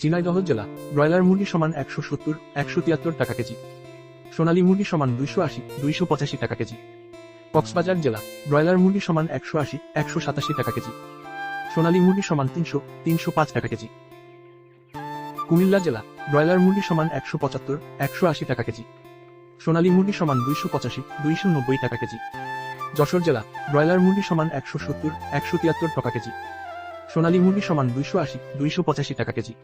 ঝিনাইদহ জেলা, ব্রয়লার মুরগি সমান একশো সত্তর, একশো তিয়াত্তর টাকা কেজি। সোনালী মুরগি সমান দুইশো আশি, দুইশো পঁচাশি টাকা কেজি। কক্সবাজার জেলা, ব্রয়লার মুরগি সমান একশো আশি, একশো সাতাশি টাকা কেজি। সোনালী মুরগি সমান তিনশো তিনশো পাঁচ টাকা কেজি। কুমিল্লা জেলা, ব্রয়লার মুরগি সমান একশো পঁচাত্তর, একশো আশি টাকা কেজি। সোনালী মুরগি সমান দুইশো পঁচাশি, দুইশো নব্বই টাকা কেজি। যশোর জেলা, ব্রয়লার মুরগি সমান একশো সত্তর, একশো তিয়াত্তর টাকা কেজি। সোনালী মুরগি সমান দুইশো আশি, দুইশো পঁচাশি টাকা কেজি।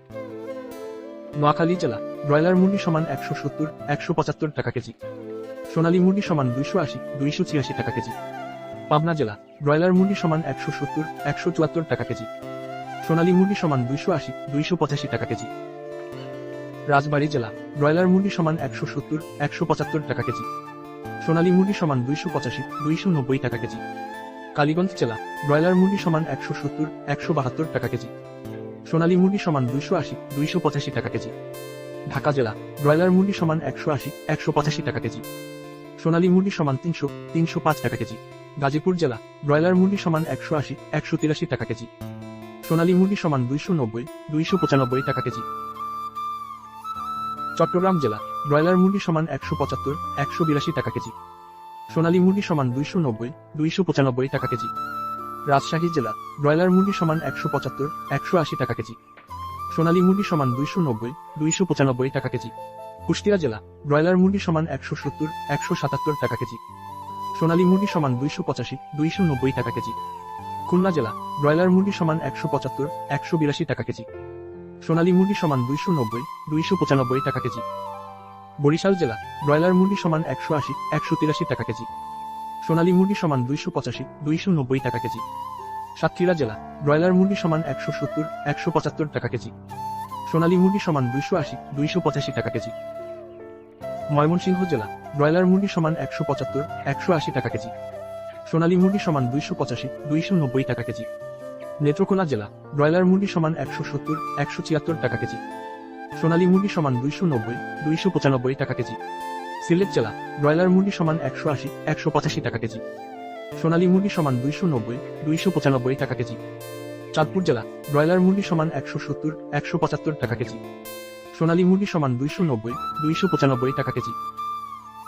নোয়াখালী জেলা, ব্রয়লার মুরগি সমান একশো সত্তর, একশো পঁচাত্তর টাকা কেজি। সোনালী মুরগি সমান দুইশো আশি, দুইশো ছিয়াশি টাকা কেজি। পাবনা জেলা, ব্রয়লার মুরগি সমান একশো সত্তর, একশো চুয়াত্তর টাকা কেজি। সোনালী মুরগি সমান দুইশো আশি, দুইশো পঁচাশি টাকা কেজি। রাজবাড়ী জেলা, ব্রয়লার মুরগি সমান একশো সত্তর, একশো পঁচাত্তর টাকা কেজি। সোনালী মুরগি সমান দুইশো পঁচাশি, দুইশো নব্বই টাকা কেজি। কালীগঞ্জ জেলা, ব্রয়লার মুরগি সমান একশো সত্তর, একশো বাহাত্তর টাকা কেজি। সোনালী মুরগি সমান দুইশো আশি, দুইশো পঁচাশি টাকা কেজি। ঢাকা জেলা, ব্রয়লার মুরগি সমান একশো আশি, একশো পঁচাশি টাকা কেজি। সোনালী মুরগি সমান তিনশো তিনশো পাঁচ টাকা কেজি। গাজীপুর জেলা, ব্রয়লার মুরগি সমান একশো আশি, একশো তিরাশি টাকা কেজি। সোনালী মুরগি সমান দুইশো নব্বই, দুইশো পঁচানব্বই টাকা কেজি। চট্টগ্রাম জেলা, ব্রয়লার মুরগি সমান একশো পঁচাত্তর, একশো বিরাশি টাকা কেজি। সোনালী মুরগি সমান দুইশো নব্বই, দুইশো পঁচানব্বই টাকা কেজি। রাজশাহী জেলা, ব্রয়লার মুরগি সমান একশো পঁচাত্তর, একশো আশি টাকা কেজি। সোনালী মুরগি সমান দুইশো নব্বই, দুইশো পঁচানব্বই টাকা কেজি। কুষ্টিয়া জেলা, ব্রয়লার মুরগি সমান একশো সত্তর, একশো সাতাত্তর টাকা কেজি। সোনালী মুরগি সমান দুইশো পঁচাশি, দুইশো নব্বই টাকা কেজি। খুলনা জেলা, ব্রয়লার মুরগি সমান একশো পঁচাত্তর, একশো বিরাশি টাকা কেজি। সোনালী মুরগি সমান দুইশো নব্বই, দুইশো পঁচানব্বই টাকা কেজি। বরিশাল জেলা, ব্রয়লার মুরগি সমান একশো আশি, একশো তিরাশি টাকা কেজি। সোনালী মুরগি সমান দুইশো পঁচাশি, দুইশো নব্বই টাকা কেজি। সাতক্ষীরা জেলা, ব্রয়লার মুরগি সমান একশো সত্তর, একশো পঁচাত্তর টাকা কেজি। সোনালী মুরগি সমান দুইশো আশি, দুইশো পঁচাশি টাকা কেজি। ময়মনসিংহ জেলা, ব্রয়লার মুরগি সমান একশো পঁচাত্তর, একশো আশি টাকা কেজি। সোনালী মুরগি সমান দুইশো পঁচাশি, দুইশো নব্বই টাকা কেজি। নেত্রকোনা জেলা, ব্রয়লার মুরগি সমান একশো সত্তর, একশো টাকা কেজি। সোনালী মুরগি সমান দুইশো নব্বই, দুইশো পঁচানব্বই টাকা কেজি। সিলেট জেলা, ব্রয়লার মুরগি সমান একশো আশি, একশো পঁচাশি টাকা কেজি। সোনালী মুরগি সমান দুইশো নব্বই, দুইশো পঁচানব্বই টাকা কেজি। চাঁদপুর জেলা, ব্রয়লার মুরগি সমান একশো সত্তর, একশো পঁচাত্তর টাকা কেজি। সোনালী মুরগি সমান দুইশো নব্বই, দুইশো পঁচানব্বই টাকা কেজি।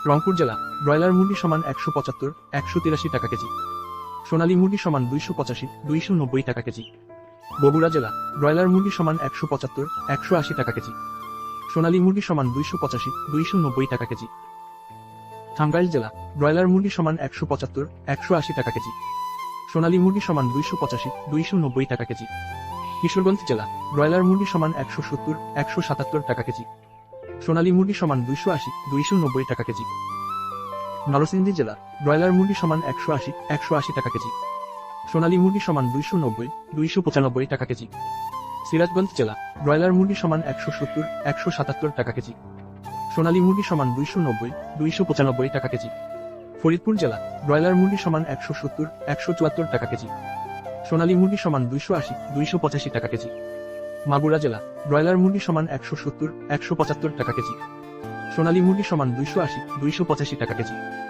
রংপুর জেলা, ব্রয়লার মুরগি সমান একশো পঁচাত্তর, একশো তিরাশি টাকা কেজি। সোনালী মুরগি সমান দুইশো পঁচাশি, দুইশো নব্বই টাকা কেজি। বগুড়া জেলা, ব্রয়লার মুরগি সমান একশো পঁচাত্তর, একশো আশি টাকা কেজি। সোনালী মুরগি সমান দুইশো পঁচাশি, দুইশো নব্বই টাকা কেজি। টাঙ্গাইল জেলা, ব্রয়লার মুরগি সমান একশো পঁচাত্তর, একশো আশি টাকা কেজি। সোনালী মুরগি সমান দুইশো পঁচাশি, দুইশো নব্বই টাকা কেজি। কিশোরগঞ্জ জেলা, ব্রয়লার মুরগি সমান একশো সত্তর, একশো সাতাত্তর টাকা কেজি। সোনালী মুরগি সমান দুইশো আশি, দুইশো নব্বই টাকা কেজি। নরসিংদী জেলা, ব্রয়লার মুরগি সমান একশো আশি একশো আশি টাকা কেজি। সোনালী মুরগি সমান দুইশো নব্বই, দুইশো পঁচানব্বই টাকা কেজি। সিরাজগঞ্জ জেলা ব্রয়লার মুরগি সমান একশো সত্তর, একশো সাতাত্তর টাকা কেজি। সোনালী মুরগি সমান দুইশো নব্বই, দুইশো পঁচানব্বই টাকা কেজি। ফরিদপুর জেলা, ব্রয়লার মুরগি সমান একশো সত্তর, একশো চুয়াত্তর টাকা কেজি। সোনালী মুরগি সমান দুইশো আশি, দুইশো পঁচাশি টাকা কেজি। মাগুরা জেলা, ব্রয়লার মুরগি সমান একশো সত্তর, একশো পঁচাত্তর টাকা কেজি। সোনালী মুরগি সমান দুইশো আশি, দুইশো পঁচাশি টাকা কেজি।